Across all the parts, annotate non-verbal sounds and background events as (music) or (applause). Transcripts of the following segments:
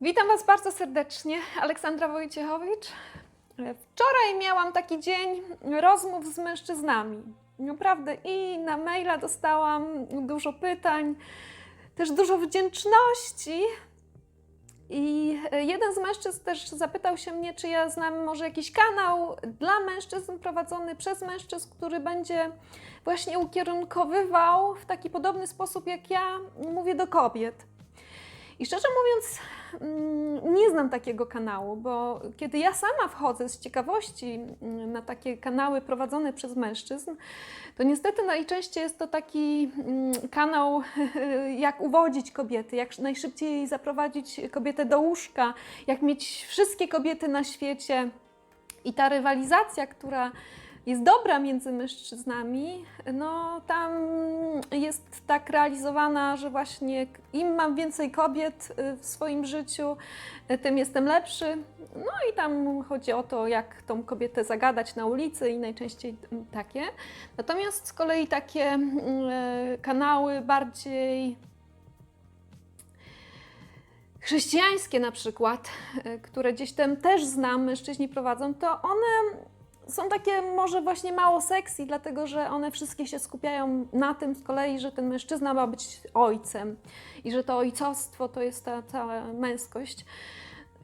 Witam Was bardzo serdecznie, Aleksandra Wojciechowicz. Wczoraj miałam taki dzień rozmów z mężczyznami. Naprawdę i na maila dostałam dużo pytań, też dużo wdzięczności. I jeden z mężczyzn też zapytał się mnie, czy ja znam może jakiś kanał dla mężczyzn prowadzony przez mężczyzn, który będzie właśnie ukierunkowywał w taki podobny sposób, jak ja mówię do kobiet. I szczerze mówiąc, nie znam takiego kanału, bo kiedy ja sama wchodzę z ciekawości mm, na takie kanały prowadzone przez mężczyzn, to niestety najczęściej jest to taki mm, kanał, (laughs) jak uwodzić kobiety, jak najszybciej zaprowadzić kobietę do łóżka, jak mieć wszystkie kobiety na świecie. I ta rywalizacja, która jest dobra między mężczyznami, no tam jest tak realizowana, że właśnie im mam więcej kobiet y, w swoim życiu, y, tym jestem lepszy. No i tam chodzi o to, jak tą kobietę zagadać na ulicy i najczęściej mm, takie. Natomiast z kolei takie mm, y, kanały bardziej chrześcijańskie na przykład, które gdzieś tam też znam, mężczyźni prowadzą, to one są takie może właśnie mało sexy, dlatego że one wszystkie się skupiają na tym z kolei, że ten mężczyzna ma być ojcem i że to ojcostwo to jest ta cała męskość.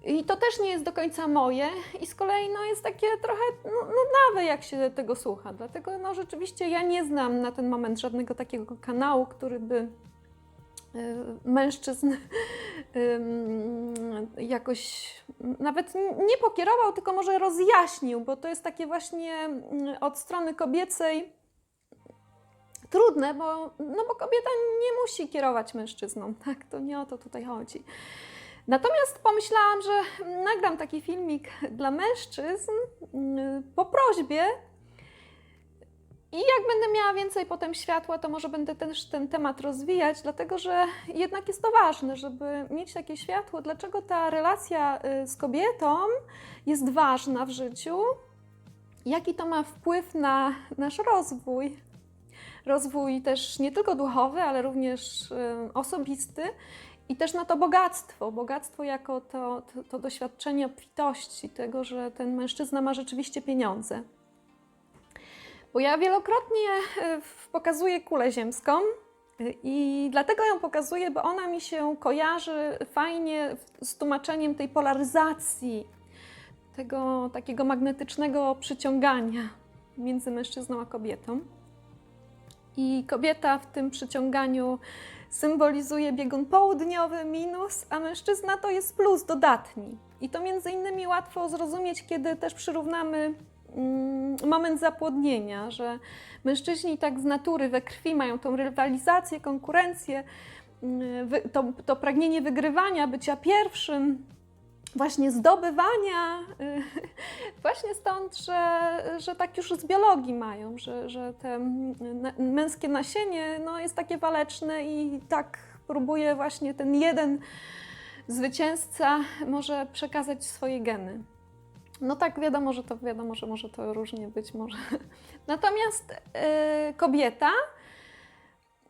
I to też nie jest do końca moje i z kolei no, jest takie trochę no, nudnawe, jak się tego słucha. Dlatego no, rzeczywiście ja nie znam na ten moment żadnego takiego kanału, który by mężczyzn (laughs) ym, jakoś nawet nie pokierował, tylko może rozjaśnił, bo to jest takie właśnie mm, od strony kobiecej trudne, bo, no bo kobieta nie musi kierować mężczyzną, (laughs) tak? To nie o to tutaj chodzi. Natomiast pomyślałam, że nagram taki filmik dla mężczyzn mm, po prośbie. I jak będę miała więcej potem światła, to może będę też ten temat rozwijać, dlatego że jednak jest to ważne, żeby mieć takie światło, dlaczego ta relacja y, z kobietą jest ważna w życiu, jaki to ma wpływ na nasz rozwój. Rozwój też nie tylko duchowy, ale również y, osobisty i też na to bogactwo. Bogactwo jako to, to, to doświadczenie obfitości, tego, że ten mężczyzna ma rzeczywiście pieniądze. Bo ja wielokrotnie e, pokazuję kulę ziemską e, i dlatego ją pokazuję, bo ona mi się kojarzy fajnie z tłumaczeniem tej polaryzacji, tego takiego magnetycznego przyciągania między mężczyzną a kobietą. I kobieta w tym przyciąganiu symbolizuje biegun południowy minus, a mężczyzna to jest plus dodatni. I to między innymi łatwo zrozumieć, kiedy też przyrównamy moment zapłodnienia, że mężczyźni tak z natury we krwi mają tą rywalizację, konkurencję, mm, to, to pragnienie wygrywania, bycia pierwszym, właśnie zdobywania, (laughs) właśnie stąd, że, że tak już z biologii mają, że, że te mm, męskie nasienie no, jest takie waleczne i tak próbuje właśnie ten jeden zwycięzca może przekazać swoje geny. No tak, wiadomo, że to wiadomo, że może to różnie być może. (laughs) Natomiast y, kobieta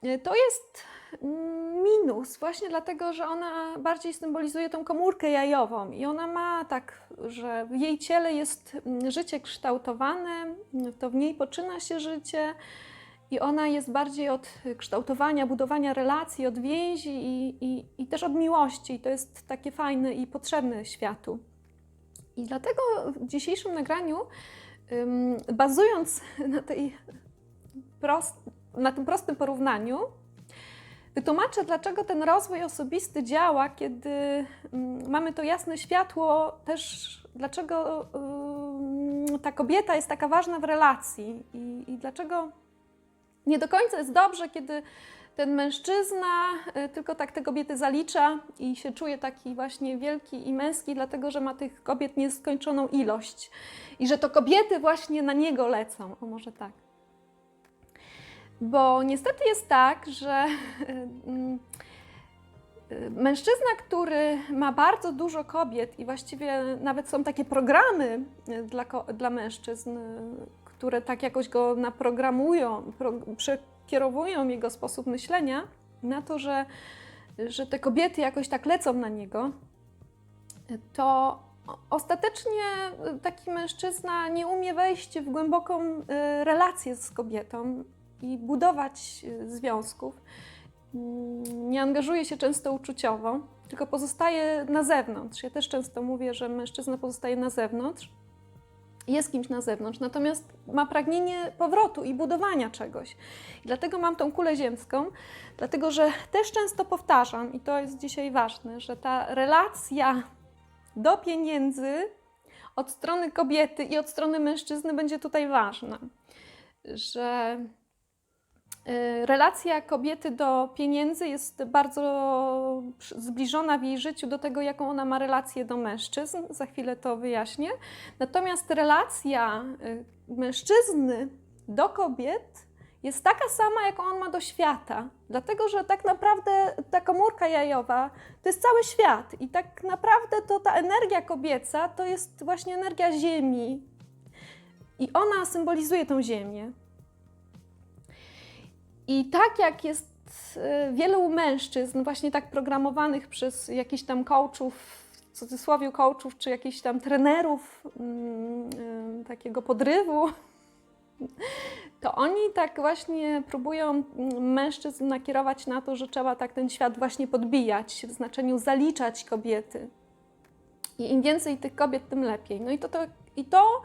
y, to jest mm, minus właśnie dlatego, że ona bardziej symbolizuje tą komórkę jajową i ona ma tak, że w jej ciele jest mm, życie kształtowane, to w niej poczyna się życie i ona jest bardziej od kształtowania, budowania relacji, od więzi i, i, i też od miłości. I to jest takie fajne i potrzebne światu. I dlatego w dzisiejszym nagraniu, bazując (laughs) na, tej prost, na tym prostym porównaniu, wytłumaczę, dlaczego ten rozwój osobisty działa, kiedy mamy to jasne światło, też dlaczego ta kobieta jest taka ważna w relacji i, i dlaczego nie do końca jest dobrze, kiedy ten mężczyzna y, tylko tak te kobiety zalicza i się czuje taki właśnie wielki i męski, dlatego że ma tych kobiet nieskończoną ilość. I że to kobiety właśnie na niego lecą. O może tak. Bo niestety jest tak, że mm, (laughs) y, mężczyzna, który ma bardzo dużo kobiet i właściwie nawet są takie programy y, dla, dla mężczyzn, y, które tak jakoś go naprogramują, pro, przekierowują jego sposób myślenia na to, że, że te kobiety jakoś tak lecą na niego, to ostatecznie taki mężczyzna nie umie wejść w głęboką y, relację z kobietą i budować y, związków. Mm, Nie angażuje się często uczuciowo, tylko pozostaje na zewnątrz. Ja też często mówię, że mężczyzna pozostaje na zewnątrz, jest kimś na zewnątrz, natomiast ma pragnienie powrotu i budowania czegoś. I dlatego mam tą kulę ziemską, dlatego że też często powtarzam, i to jest dzisiaj ważne, że ta relacja do pieniędzy od strony kobiety i od strony mężczyzny będzie tutaj ważna. Że relacja kobiety do pieniędzy jest bardzo zbliżona w jej życiu do tego, jaką ona ma relację do mężczyzn. Za chwilę to wyjaśnię. Natomiast relacja y, mężczyzny do kobiet jest taka sama, jaką on ma do świata. Dlatego, że tak naprawdę ta komórka jajowa to jest cały świat. I tak naprawdę to ta energia kobieca to jest właśnie energia Ziemi. I ona symbolizuje tą Ziemię. I tak jak jest e, wielu mężczyzn właśnie tak programowanych przez jakichś tam coachów, w cudzysłowie coachów, czy jakichś tam trenerów mm, y, takiego podrywu, (laughs) to oni tak właśnie próbują mm, mężczyzn nakierować na to, że trzeba tak ten świat właśnie podbijać, w znaczeniu zaliczać kobiety. I im więcej tych kobiet, tym lepiej. No i to, to, i to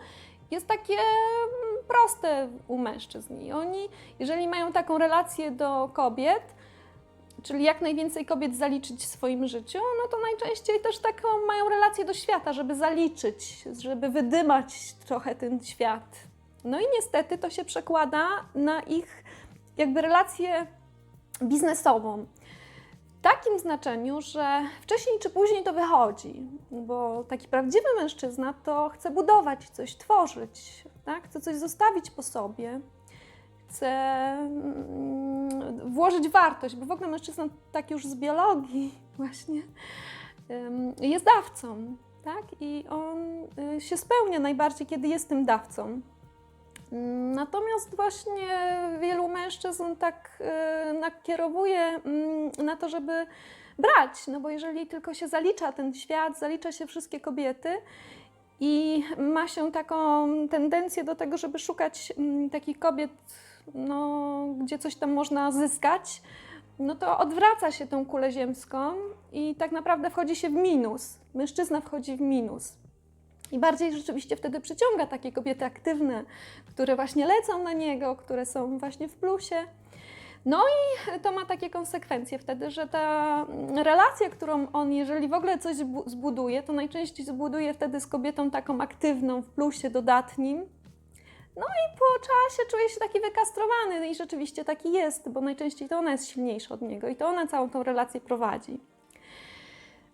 jest takie mm, proste u mężczyzn. I oni, jeżeli mają taką relację do kobiet, czyli jak najwięcej kobiet zaliczyć w swoim życiu, no to najczęściej też taką mają relację do świata, żeby zaliczyć, żeby wydymać trochę ten świat. No i niestety to się przekłada na ich jakby relację biznesową. Takim znaczeniu, że wcześniej czy później to wychodzi, bo taki prawdziwy mężczyzna to chce budować coś, tworzyć, tak? chce coś zostawić po sobie, chce mm, włożyć wartość, bo w ogóle mężczyzna tak już z biologii (laughs) właśnie jest dawcą, tak? I on y, się spełnia najbardziej, kiedy jest tym dawcą. Natomiast właśnie wielu mężczyzn tak y, nakierowuje mm, na to, żeby brać, no bo jeżeli tylko się zalicza ten świat, zalicza się wszystkie kobiety i ma się taką tendencję do tego, żeby szukać mm, takich kobiet, no, gdzie coś tam można zyskać, no to odwraca się tą kulę ziemską i tak naprawdę wchodzi się w minus. Mężczyzna wchodzi w minus. I bardziej rzeczywiście wtedy przyciąga takie kobiety aktywne, które właśnie lecą na niego, które są właśnie w plusie. No i to ma takie konsekwencje wtedy, że ta relacja, którą on, jeżeli w ogóle coś zbu- zbuduje, to najczęściej zbuduje wtedy z kobietą taką aktywną, w plusie dodatnim. No i po czasie czuje się taki wykastrowany i rzeczywiście taki jest, bo najczęściej to ona jest silniejsza od niego i to ona całą tą relację prowadzi.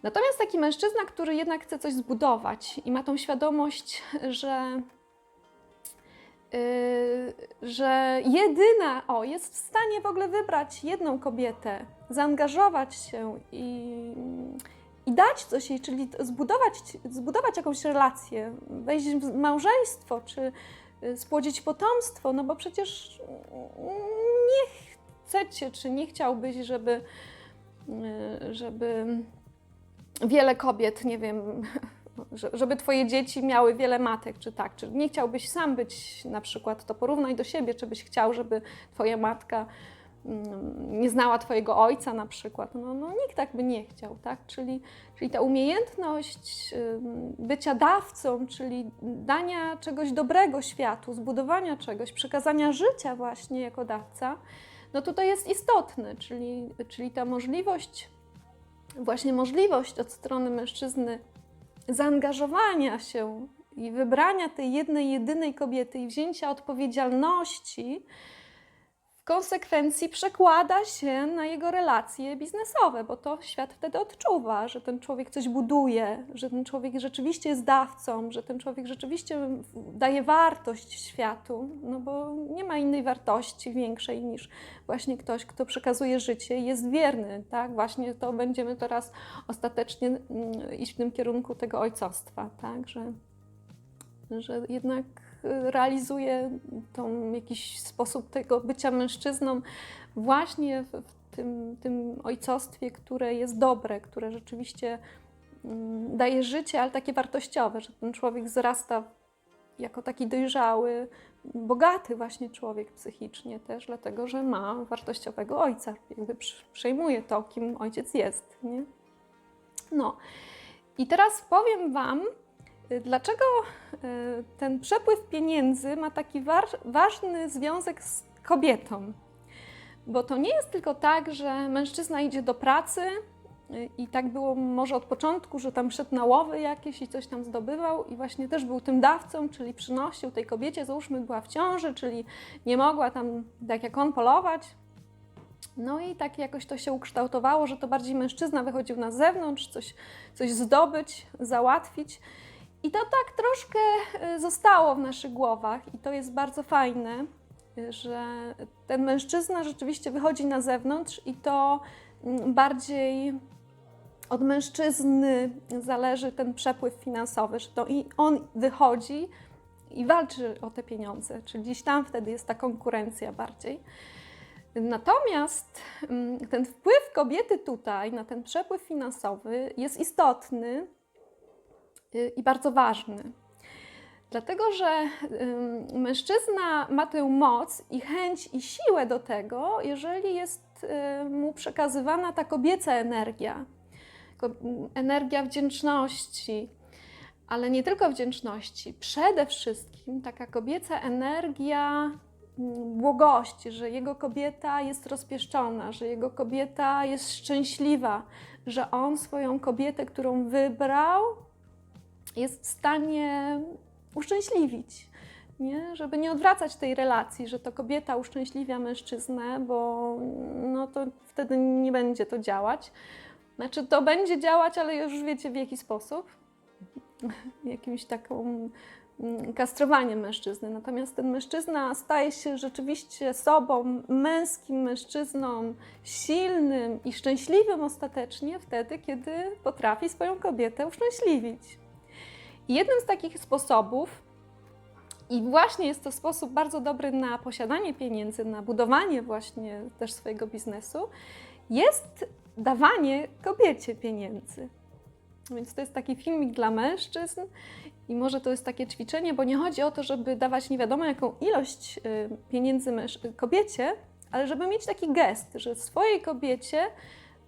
Natomiast taki mężczyzna, który jednak chce coś zbudować i ma tą świadomość, że, yy, że jedyna, o, jest w stanie w ogóle wybrać jedną kobietę, zaangażować się i, i dać coś jej, czyli zbudować, zbudować jakąś relację, wejść w małżeństwo, czy y, spłodzić potomstwo, no bo przecież nie chcecie, czy nie chciałbyś, żeby, y, żeby wiele kobiet, nie wiem, (laughs) że- żeby twoje dzieci miały wiele matek, czy tak, czy nie chciałbyś sam być na przykład, to porównaj do siebie, czy byś chciał, żeby twoja matka mm, nie znała twojego ojca na przykład. No, no nikt tak by nie chciał, tak? Czyli, czyli ta umiejętność bycia dawcą, czyli dania czegoś dobrego światu, zbudowania czegoś, przekazania życia właśnie jako dawca, no tutaj jest istotny, czyli, czyli ta możliwość właśnie możliwość od strony mężczyzny zaangażowania się i wybrania tej jednej, jedynej kobiety i wzięcia odpowiedzialności konsekwencji przekłada się na jego relacje biznesowe, bo to świat wtedy odczuwa, że ten człowiek coś buduje, że ten człowiek rzeczywiście jest dawcą, że ten człowiek rzeczywiście daje wartość światu, no bo nie ma innej wartości większej niż właśnie ktoś, kto przekazuje życie i jest wierny, tak? Właśnie to będziemy teraz ostatecznie mm, iść w tym kierunku tego ojcostwa, tak? Że, że jednak realizuje tą jakiś sposób tego bycia mężczyzną właśnie w, w tym, tym ojcostwie, które jest dobre, które rzeczywiście mm, daje życie, ale takie wartościowe, że ten człowiek wzrasta jako taki dojrzały, bogaty właśnie człowiek psychicznie też, dlatego że ma wartościowego ojca, jakby przejmuje to, kim ojciec jest. Nie? No i teraz powiem Wam, dlaczego y, ten przepływ pieniędzy ma taki ważny związek z kobietą. Bo to nie jest tylko tak, że mężczyzna idzie do pracy y, i tak było może od początku, że tam szedł na łowy jakieś i coś tam zdobywał i właśnie też był tym dawcą, czyli przynosił tej kobiecie, załóżmy była w ciąży, czyli nie mogła tam tak jak on polować. No i tak jakoś to się ukształtowało, że to bardziej mężczyzna wychodził na zewnątrz, coś, coś zdobyć, załatwić. I to tak troszkę y, zostało w naszych głowach i to jest bardzo fajne, że ten mężczyzna rzeczywiście wychodzi na zewnątrz i to mm, bardziej od mężczyzny zależy ten przepływ finansowy, że to i on wychodzi i walczy o te pieniądze, czyli gdzieś tam wtedy jest ta konkurencja bardziej. Natomiast mm, ten wpływ kobiety tutaj na ten przepływ finansowy jest istotny i bardzo ważny. Dlatego, że mężczyzna ma tę moc i chęć i siłę do tego, jeżeli jest y, mu przekazywana ta kobieca energia, energia wdzięczności, ale nie tylko wdzięczności, przede wszystkim taka kobieca energia błogości, że jego kobieta jest rozpieszczona, że jego kobieta jest szczęśliwa, że on swoją kobietę, którą wybrał, jest w stanie uszczęśliwić. Nie? Żeby nie odwracać tej relacji, że to kobieta uszczęśliwia mężczyznę, bo no to wtedy nie będzie to działać. Znaczy, to będzie działać, ale już wiecie w jaki sposób. Jakimś taką mm, kastrowaniem mężczyzny. Natomiast ten mężczyzna staje się rzeczywiście sobą, męskim mężczyzną, silnym i szczęśliwym ostatecznie wtedy, kiedy potrafi swoją kobietę uszczęśliwić. Jednym z takich sposobów, i właśnie jest to sposób bardzo dobry na posiadanie pieniędzy, na budowanie właśnie też swojego biznesu, jest dawanie kobiecie pieniędzy. Więc to jest taki filmik dla mężczyzn i może to jest takie ćwiczenie, bo nie chodzi o to, żeby dawać nie wiadomo jaką ilość y, pieniędzy kobiecie, ale żeby mieć taki gest, że swojej kobiecie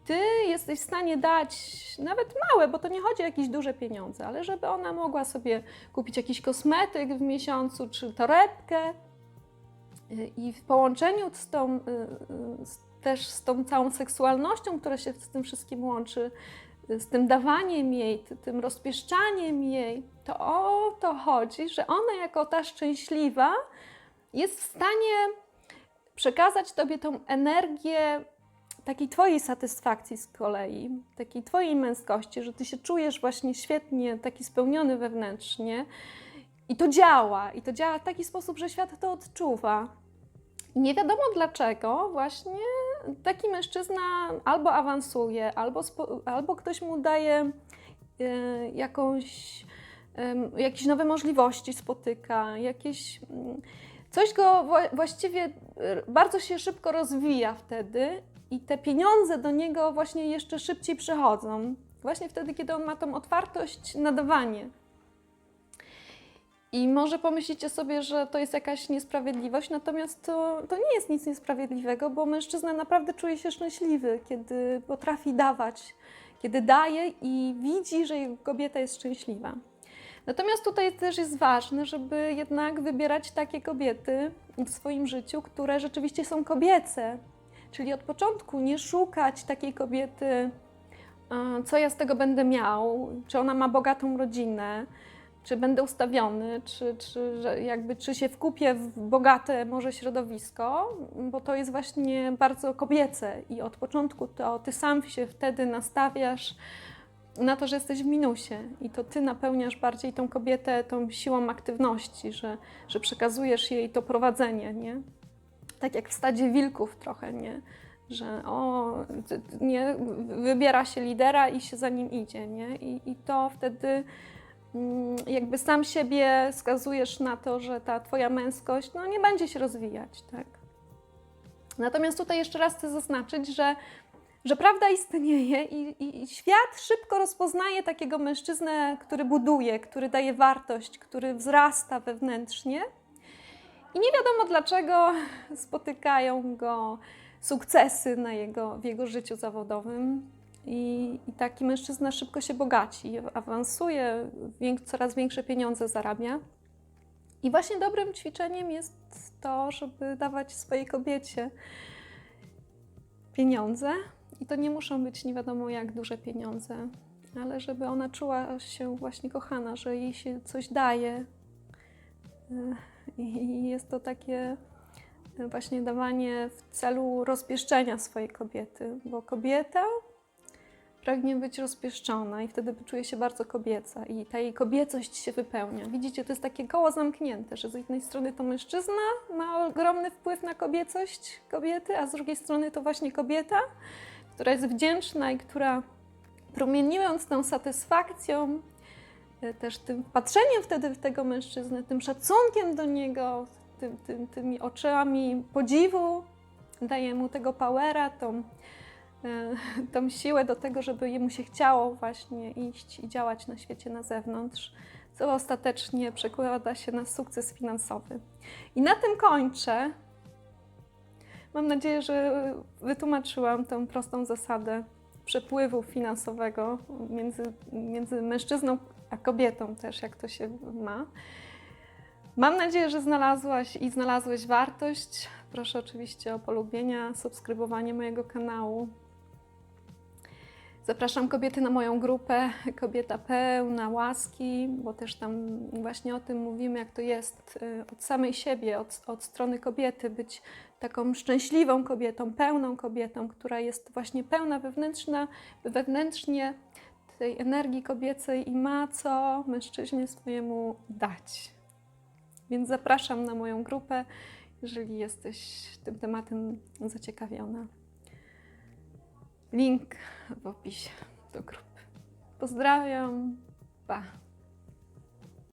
ty jesteś w stanie dać nawet małe, bo to nie chodzi o jakieś duże pieniądze, ale żeby ona mogła sobie kupić jakiś kosmetyk w miesiącu czy torebkę. I w połączeniu z tą, y, y, też z tą całą seksualnością, która się z tym wszystkim łączy, z tym dawaniem jej, ty- tym rozpieszczaniem jej, to o to chodzi, że ona jako ta szczęśliwa jest w stanie przekazać Tobie tą energię takiej Twojej satysfakcji z kolei, takiej Twojej męskości, że Ty się czujesz właśnie świetnie, taki spełniony wewnętrznie i to działa. I to działa w taki sposób, że świat to odczuwa. I nie wiadomo dlaczego właśnie taki mężczyzna albo awansuje, albo, albo ktoś mu daje e, jakąś, em, jakieś nowe możliwości, spotyka, jakieś... mm, Coś go wła- właściwie e, bardzo się szybko rozwija wtedy i te pieniądze do niego właśnie jeszcze szybciej przychodzą. Właśnie wtedy, kiedy on ma tą otwartość na dawanie. I może pomyślicie sobie, że to jest jakaś niesprawiedliwość, natomiast to, to nie jest nic niesprawiedliwego, bo mężczyzna naprawdę czuje się szczęśliwy, kiedy potrafi dawać, kiedy daje i widzi, że jego kobieta jest szczęśliwa. Natomiast tutaj też jest ważne, żeby jednak wybierać takie kobiety w swoim życiu, które rzeczywiście są kobiece. Czyli od początku nie szukać takiej kobiety, co ja z tego będę miał, czy ona ma bogatą rodzinę, czy będę ustawiony, czy, czy, jakby, czy się wkupię w bogate może środowisko, bo to jest właśnie bardzo kobiece i od początku to ty sam się wtedy nastawiasz na to, że jesteś w minusie. I to ty napełniasz bardziej tą kobietę tą siłą aktywności, że, że przekazujesz jej to prowadzenie, nie? Tak jak w stadzie wilków trochę, nie? Że o, nie, wybiera się lidera i się za nim idzie, nie? I, i to wtedy mm, jakby sam siebie skazujesz na to, że ta twoja męskość no, nie będzie się rozwijać, tak? Natomiast tutaj jeszcze raz chcę zaznaczyć, że że prawda istnieje i, i świat szybko rozpoznaje takiego mężczyznę, który buduje, który daje wartość, który wzrasta wewnętrznie. I nie wiadomo dlaczego spotykają go sukcesy na jego, w jego życiu zawodowym. I, I taki mężczyzna szybko się bogaci, awansuje, coraz większe pieniądze zarabia. I właśnie dobrym ćwiczeniem jest to, żeby dawać swojej kobiecie pieniądze. I to nie muszą być nie wiadomo jak duże pieniądze, ale żeby ona czuła się właśnie kochana, że jej się coś daje. I jest to takie właśnie dawanie w celu rozpieszczenia swojej kobiety, bo kobieta pragnie być rozpieszczona i wtedy czuje się bardzo kobieca i ta jej kobiecość się wypełnia. Widzicie, to jest takie koło zamknięte, że z jednej strony to mężczyzna ma ogromny wpływ na kobiecość kobiety, a z drugiej strony to właśnie kobieta, która jest wdzięczna i która promieniując tą satysfakcją, e, też tym patrzeniem wtedy w tego mężczyznę, tym szacunkiem do niego, tym, tym, tymi oczami podziwu, daje mu tego powera, tą, e, (laughs) tą siłę do tego, żeby jemu się chciało właśnie iść i działać na świecie na zewnątrz, co ostatecznie przekłada się na sukces finansowy. I na tym kończę. Mam nadzieję, że wytłumaczyłam tę prostą zasadę przepływu finansowego między, między mężczyzną a kobietą też, jak to się ma. Mam nadzieję, że znalazłaś i znalazłeś wartość. Proszę oczywiście o polubienia, subskrybowanie mojego kanału. Zapraszam kobiety na moją grupę Kobieta Pełna Łaski, bo też tam właśnie o tym mówimy, jak to jest y, od samej siebie, od, od strony kobiety, być taką szczęśliwą kobietą, pełną kobietą, która jest właśnie pełna wewnętrzna, wewnętrznie tej energii kobiecej i ma co mężczyźnie swojemu dać. Więc zapraszam na moją grupę, jeżeli jesteś tym tematem zaciekawiona. Link w opisie do grupy. Pozdrawiam. Pa.